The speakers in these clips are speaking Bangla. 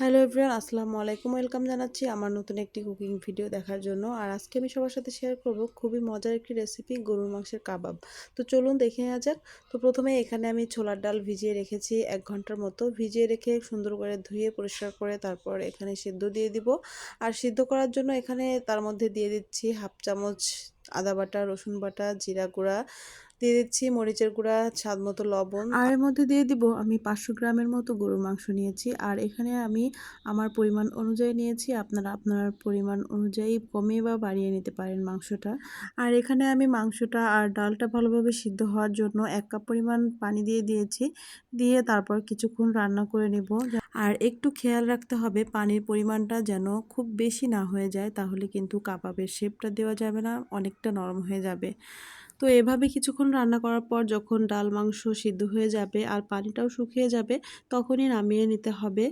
হ্যালো এভরিওয়ান, আসসালামু আলাইকুম। ওয়েলকাম জানাচ্ছি আমার নতুন একটি কুকিং ভিডিও দেখার জন্য। আর আজকে আমি সবার সাথে শেয়ার করব খুবই মজার একটি রেসিপি, গরুর মাংসের কাবাব। তো চলুন দেখে নেওয়া যাক। তো প্রথমে এখানে আমি ছোলার ডাল ভিজিয়ে রেখেছি এক ঘণ্টার মতো। ভিজিয়ে রেখে সুন্দর করে ধুয়ে, পরিষ্কার করে তারপর এখানে সিদ্ধ দিয়ে দিব। আর সিদ্ধ করার জন্য এখানে তার মধ্যে দিয়ে দিচ্ছি হাফ চামচ আদা বাটা, রসুন বাটা, জিরা গুঁড়া দিয়ে দিচ্ছি মরিচের গুঁড়া, স্বাদ মতো লবণ। আর এর মধ্যে দিয়ে দিব, আমি পাঁচশো গ্রামের মতো গরুর মাংস নিয়েছি। আর এখানে আমি আমার পরিমাণ অনুযায়ী নিয়েছি, আপনারা আপনার পরিমাণ অনুযায়ী কমিয়ে বা বাড়িয়ে নিতে পারেন মাংসটা। আর এখানে আমি মাংসটা আর ডালটা ভালোভাবে সিদ্ধ হওয়ার জন্য এক কাপ পরিমাণ পানি দিয়ে দিয়েছি। দিয়ে তারপর কিছুক্ষণ রান্না করে নেব। আর একটু খেয়াল রাখতে হবে, পানির পরিমাণটা যেন খুব বেশি না হয়ে যায়, তাহলে কিন্তু কাবাবের শেপটা দেওয়া যাবে না, অনেকটা নরম হয়ে যাবে। তো এভাবে কিছুক্ষণ রান্না করার পর যখন ডাল মাংস সিদ্ধ হয়ে যাবে আর পানিটাও শুকিয়ে যাবে, তখনই নামিয়ে নিতে হবে।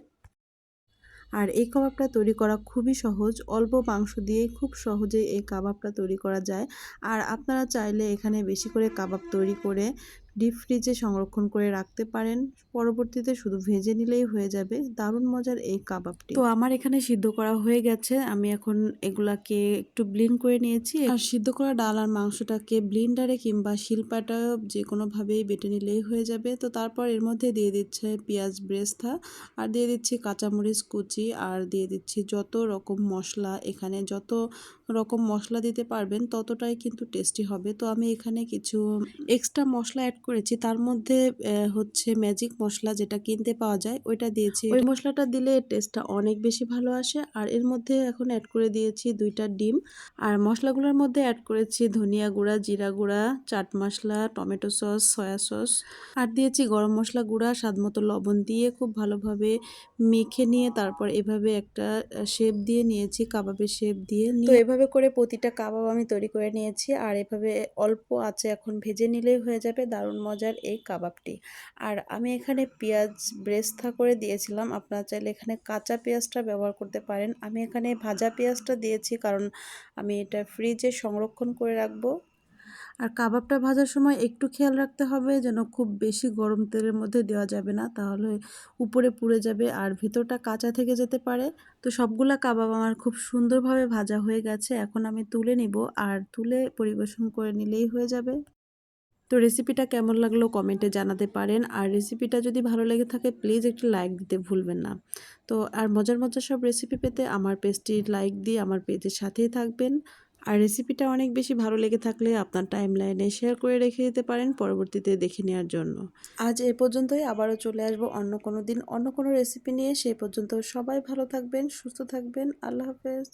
আর এই কাবাবটা তৈরি করা খুবই সহজ। অল্প মাংস দিয়ে খুব সহজে এই কাবাবটা তৈরি করা যায়। আর আপনারা চাইলে এখানে বেশি করে কাবাব তৈরি করে ডিপ ফ্রিজে সংরক্ষণ করে রাখতে পারেন। পরবর্তীতে শুধু ভেজে নিলেই হয়ে যাবে। দারুণ মজার এই কাবাবটি। তো আমার এখানে সিদ্ধ করা হয়ে গেছে। আমি এখন এগুলাকে একটু ব্লিন করে নিয়েছি। আর সিদ্ধ করা ডাল আর মাংসটাকে ব্লিন্ডারে কিংবা শিল্পাটা যে কোনোভাবেই বেটে নিলেই হয়ে যাবে। তো তারপর এর মধ্যে দিয়ে দিচ্ছে পেঁয়াজ ব্রেস্তা, আর দিয়ে দিচ্ছি কাঁচামরিচ কুচি, আর দিয়ে দিচ্ছি যত রকম মশলা এখানে, যত রকম মশলা দিতে পারবেন ততটাই কিন্তু টেস্টি হবে। তো আমি এখানে কিছু এক্সট্রা মশলা অ্যাড করেছি তার মধ্যে হচ্ছে ম্যাজিক মশলা যেটা কিনতে পাওয়া যায় ওইটা দিয়েছি। ওই মশলাটা দিলে টেস্টটা অনেক বেশি ভালো আসে। আর এর মধ্যে এখন অ্যাড করে দিয়েছি দুইটা ডিম। আর মশলাগুলোর মধ্যে অ্যাড করেছি ধনিয়া গুঁড়া জিরা গুঁড়া chaat masala tomato sauce soy sauce আর দিয়েছি গরম মশলা গুঁড়া স্বাদ মতো লবণ দিয়ে খুব ভালোভাবে মেখে নিয়ে তারপর এভাবে একটা শেপ দিয়ে নিয়েছি কাবাবের শেপ দিয়ে তো এভাবে করে প্রতিটা কাবাব আমি তৈরি করে নিয়েছি। আর এভাবে অল্প আছে এখন ভেজে নিলেই হয়ে যাবে দারুণ দারুণ মজার এই কাবাবটি। আর আমি এখানে পেঁয়াজ ব্রেস্তা করে দিয়েছিলাম। আপনারা চাইলে এখানে কাঁচা পেঁয়াজটা ব্যবহার করতে পারেন। আমি এখানে ভাজা পেঁয়াজটা দিয়েছি কারণ আমি এটা ফ্রিজে সংরক্ষণ করে রাখব। আর কাবাবটা ভাজার সময় একটু খেয়াল রাখতে হবে যেন খুব বেশি গরম তেলের মধ্যে দেওয়া যাবে না, তাহলে উপরে পুড়ে যাবে আর ভিতরটা কাঁচা থেকে যেতে পারে। তো সবগুলা কাবাব আমার খুব সুন্দরভাবে ভাজা হয়ে গেছে। এখন আমি তুলে নিব আর তুলে পরিবেশন করে নিলেই হয়ে যাবে। তো রেসিপিটা কেমন লাগল কমেন্টে জানাতে পারেন। আর রেসিপিটা যদি ভালো লেগে থাকে প্লিজ একটি লাইক দিতে ভুলবেন না। তো আর মজার মজার সব রেসিপি পেতে আমার পেজটি লাইক দিয়ে আমার পেজের সাথেই থাকবেন। আর রেসিপিটা অনেক বেশি ভালো লেগে থাকলে আপনার টাইম লাইনে শেয়ার করে রেখে দিতে পারেন পরবর্তীতে দেখে নেওয়ার জন্য। আজ এ পর্যন্তই, আবারও চলে আসব অন্য কোনো দিন অন্য কোনো রেসিপি নিয়ে। সেই পর্যন্ত সবাই ভালো থাকবেন, সুস্থ থাকবেন। আল্লাহ হাফেজ।